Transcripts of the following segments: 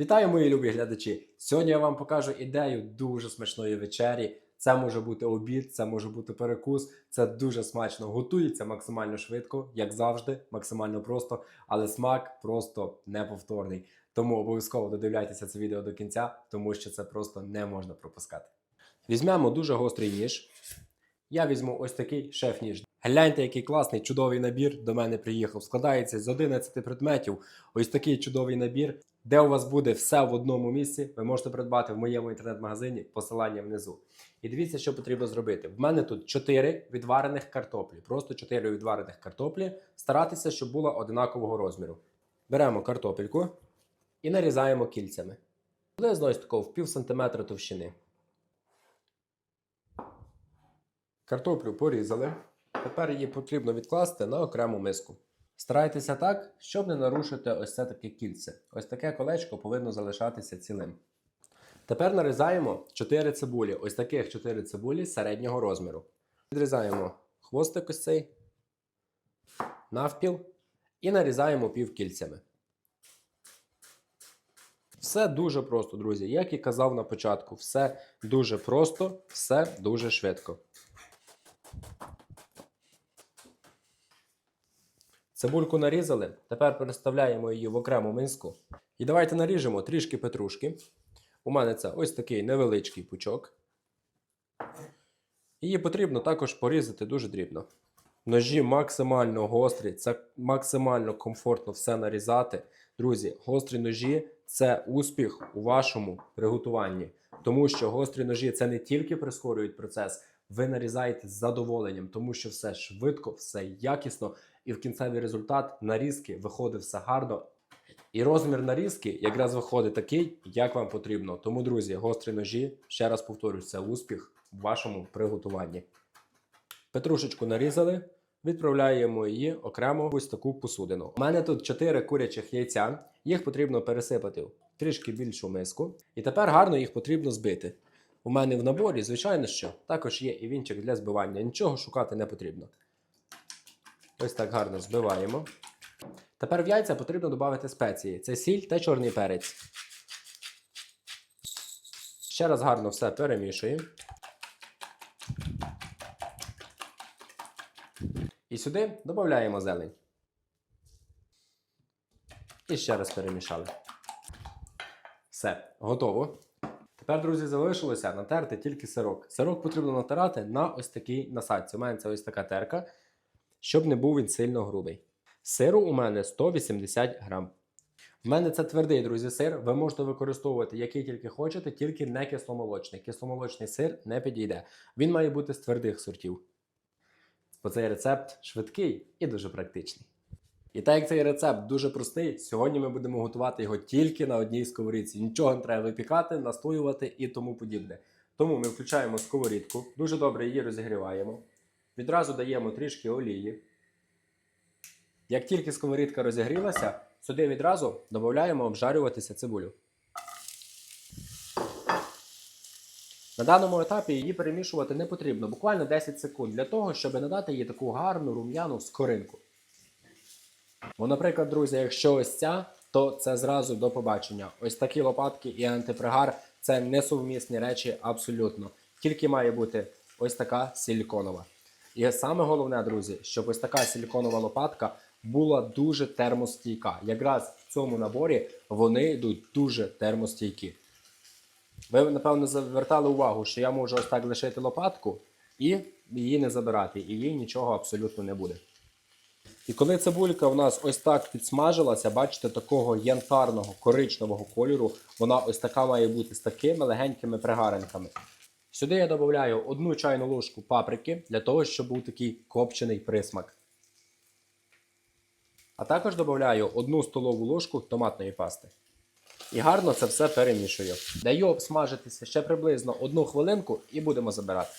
Вітаю, мої любі глядачі! Сьогодні я вам покажу ідею дуже смачної вечері. Це може бути обід, це може бути перекус. Це дуже смачно готується максимально швидко, як завжди, максимально просто, але смак просто неповторний. Тому обов'язково додивляйтеся це відео до кінця, тому що це просто не можна пропускати. Візьмемо дуже гострий ніж. Я візьму ось такий шеф-ніж. Гляньте, який класний чудовий набір до мене приїхав. Складається з 11 предметів. Ось такий чудовий набір, де у вас буде все в одному місці. Ви можете придбати в моєму інтернет-магазині посилання внизу. І дивіться, що потрібно зробити. В мене тут 4 відварених картоплі. Просто 4 відварених картоплі. Старатися, щоб була одинакового розміру. Беремо картопельку і нарізаємо кільцями. Приблизно ось такого в пів сантиметра товщини. Картоплю порізали. Тепер її потрібно відкласти на окрему миску. Старайтеся так, щоб не нарушити ось це таке кільце. Ось таке колечко повинно залишатися цілим. Тепер нарізаємо 4 цибулі. Ось таких 4 цибулі середнього розміру. Відрізаємо хвостик ось цей навпіл і нарізаємо півкільцями. Все дуже просто, друзі. Як і казав на початку, все дуже просто, все дуже швидко. Цибульку нарізали, тепер переставляємо її в окрему миску. І давайте наріжемо трішки петрушки. У мене це ось такий невеличкий пучок. Її потрібно також порізати дуже дрібно. Ножі максимально гострі, це максимально комфортно все нарізати. Друзі, гострі ножі це успіх у вашому приготуванні. Тому що гострі ножі це не тільки прискорюють процес, ви нарізаєте з задоволенням, тому що все швидко, все якісно, і в кінцевий результат нарізки виходить все гарно. І розмір нарізки якраз виходить такий, як вам потрібно. Тому, друзі, гострі ножі, ще раз повторюю, це успіх в вашому приготуванні. Петрушечку нарізали, відправляємо її окремо в ось таку посудину. У мене тут 4 курячих яйця, їх потрібно пересипати в трішки більшу миску. І тепер гарно їх потрібно збити. У мене в наборі, звичайно, що також є і вінчик для збивання. Нічого шукати не потрібно. Ось так гарно збиваємо. Тепер в яйця потрібно додати спеції: це сіль та чорний перець. Ще раз гарно все перемішуємо. І сюди додаємо зелень. І ще раз перемішали. Все, готово. Тепер, друзі, залишилося натерти тільки сирок. Сирок потрібно натирати на ось такій насадці. У мене це ось така терка, щоб не був він сильно грубий. Сиру у мене 180 грам. В мене це твердий, друзі, сир. Ви можете використовувати який тільки хочете, тільки не кисломолочний. Кисломолочний сир не підійде. Він має бути з твердих сортів. Бо цей рецепт швидкий і дуже практичний. І так як цей рецепт дуже простий, сьогодні ми будемо готувати його тільки на одній сковорідці. Нічого не треба випікати, настоювати і тому подібне. Тому ми включаємо сковорідку, дуже добре її розігріваємо. Відразу даємо трішки олії. Як тільки сковорідка розігрілася, сюди відразу додаємо обжарюватися цибулю. На даному етапі її перемішувати не потрібно, буквально 10 секунд для того, щоб надати їй таку гарну рум'яну скоринку. Бо, наприклад, друзі, якщо ось ця, то це зразу до побачення. Ось такі лопатки і антипригар це несумісні речі абсолютно. Тільки має бути ось така силіконова. І саме головне, друзі, щоб ось така силіконова лопатка була дуже термостійка. Якраз в цьому наборі вони йдуть дуже термостійкі. Ви, напевно, звертали увагу, що я можу ось так лишити лопатку і її не забирати, і їй нічого абсолютно не буде. І коли цибулька в нас ось так підсмажилася, бачите, такого янтарного коричневого кольору, вона ось така має бути з такими легенькими пригаринками. Сюди я додаю одну чайну ложку паприки для того, щоб був такий копчений присмак. А також додаю одну столову ложку томатної пасти. І гарно це все перемішую. Даю обсмажитися ще приблизно одну хвилинку і будемо забирати.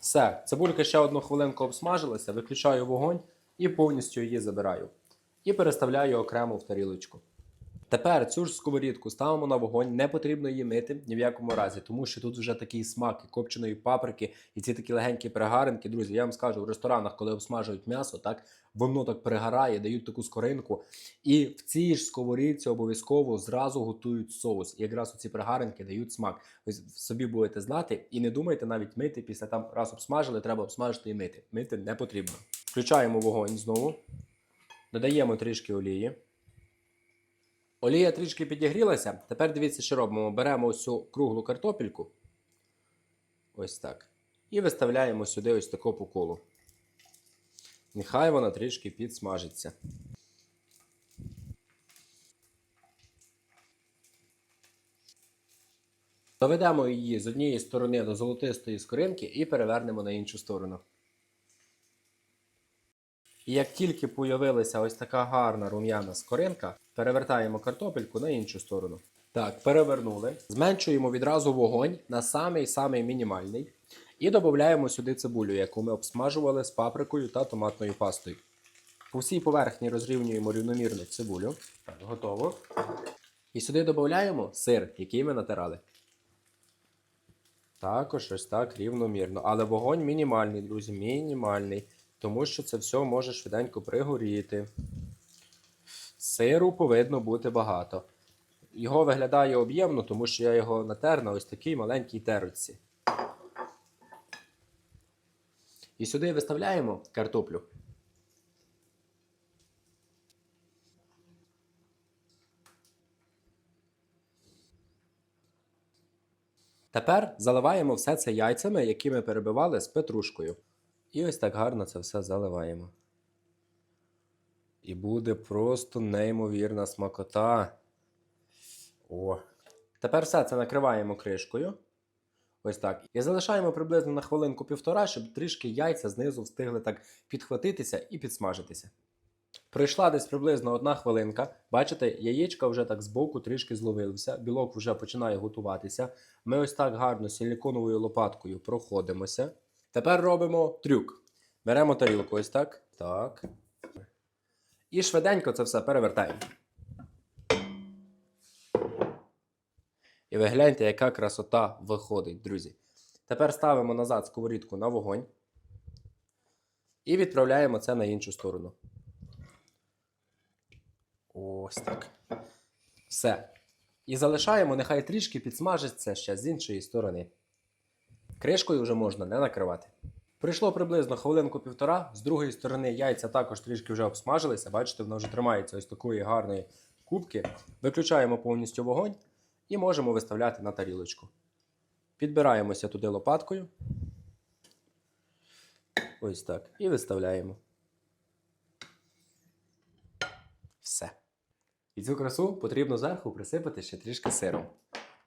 Все, цибулька ще одну хвилинку обсмажилася, виключаю вогонь і повністю її забираю. І переставляю окремо в тарілочку. Тепер цю ж сковорідку ставимо на вогонь, не потрібно її мити ні в якому разі, тому що тут вже такий смак і копченої паприки, і ці такі легенькі перегаринки. Друзі, я вам скажу, в ресторанах, коли обсмажують м'ясо, так воно так перегорає, дають таку скоринку. І в цій ж сковорідці обов'язково зразу готують соус. І якраз ці перегаринки дають смак. Ви собі будете знати і не думайте навіть мити після там раз обсмажили, треба обсмажити і мити. Мити не потрібно. Включаємо вогонь знову, додаємо трішки олії. Олія трішки підігрілася. Тепер дивіться, що робимо. Беремо ось цю круглу картопельку. Ось так. І виставляємо сюди ось таку по колу. Нехай вона трішки підсмажиться. Доведемо її з однієї сторони до золотистої скоринки і перевернемо на іншу сторону. І як тільки появилася ось така гарна рум'яна скоринка, перевертаємо картопельку на іншу сторону. Так, перевернули. Зменшуємо відразу вогонь на самий-самий мінімальний. І додаємо сюди цибулю, яку ми обсмажували з паприкою та томатною пастою. По всій поверхні розрівнюємо рівномірно цибулю. Так, готово. І сюди додаємо сир, який ми натирали. Також ось так рівномірно. Але вогонь мінімальний, друзі, мінімальний. Тому що це все може швиденько пригоріти. Сиру повинно бути багато. Його виглядає об'ємно, тому що я його натер на ось такій маленькій терочці. І сюди виставляємо картоплю. Тепер заливаємо все це яйцями, які ми перебивали з петрушкою. І ось так гарно це все заливаємо. І буде просто неймовірна смакота. О. Тепер все це накриваємо кришкою. Ось так. І залишаємо приблизно на хвилинку півтора, щоб трішки яйця знизу встигли так підхватитися і підсмажитися. Пройшла десь приблизно одна хвилинка. Бачите, яєчка вже так збоку трішки зловилися, білок вже починає готуватися. Ми ось так гарно силіконовою лопаткою проходимося. Тепер робимо трюк. Беремо тарілку ось так. Так. І швиденько це все перевертаємо. І ви гляньте, яка красота виходить, друзі. Тепер ставимо назад сковорідку на вогонь. І відправляємо це на іншу сторону. Ось так. Все. І залишаємо, нехай трішки підсмажиться ще з іншої сторони. Кришкою вже можна не накривати. Прийшло приблизно хвилинку-півтора. З другої сторони яйця також трішки вже обсмажилися. Бачите, воно вже тримається ось такої гарної кубки. Виключаємо повністю вогонь і можемо виставляти на тарілочку. Підбираємося туди лопаткою. Ось так. І виставляємо. Все. І цю красу потрібно зверху присипати ще трішки сиром.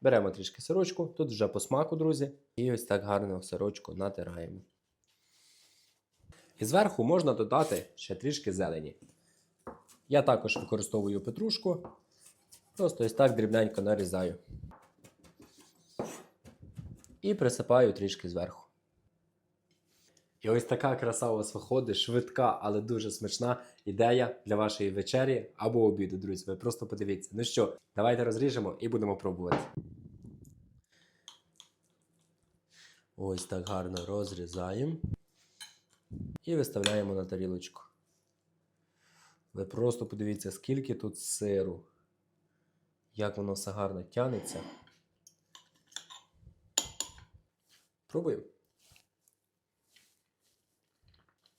Беремо трішки сирочку, тут вже по смаку, друзі. І ось так гарно сирочку натираємо. І зверху можна додати ще трішки зелені. Я також використовую петрушку. Просто ось так дрібненько нарізаю. І присипаю трішки зверху. І ось така краса у вас виходить, швидка, але дуже смачна ідея для вашої вечері або обіду, друзі. Ви просто подивіться. Ну що, давайте розріжемо і будемо пробувати. Ось так гарно розрізаємо. І виставляємо на тарілочку. Ви просто подивіться, скільки тут сиру. Як воно все гарно тянеться. Пробуємо.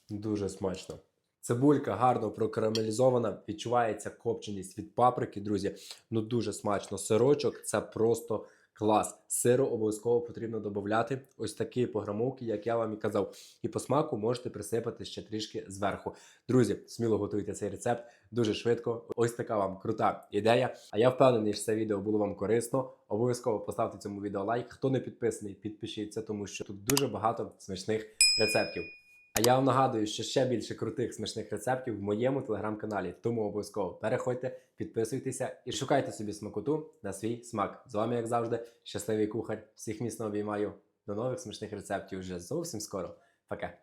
Дуже смачно. Цибулька гарно прокарамелізована, відчувається копченість від паприки, друзі. Ну дуже смачно. Сирочок це просто клас. Сиру обов'язково потрібно додати. Ось такі пограмовки, як я вам і казав. І по смаку можете присипати ще трішки зверху. Друзі, сміло готуйте цей рецепт дуже швидко. Ось така вам крута ідея. А я впевнений, що це відео було вам корисно. Обов'язково поставте цьому відео лайк. Хто не підписаний, підпишіться, тому що тут дуже багато смачних рецептів. А я вам нагадую, що ще більше крутих смачних рецептів в моєму телеграм-каналі. Тому обов'язково переходьте, підписуйтеся і шукайте собі смакоту на свій смак. З вами, як завжди, щасливий кухар. Всіх міцно обіймаю. До нових смачних рецептів вже зовсім скоро. Пока!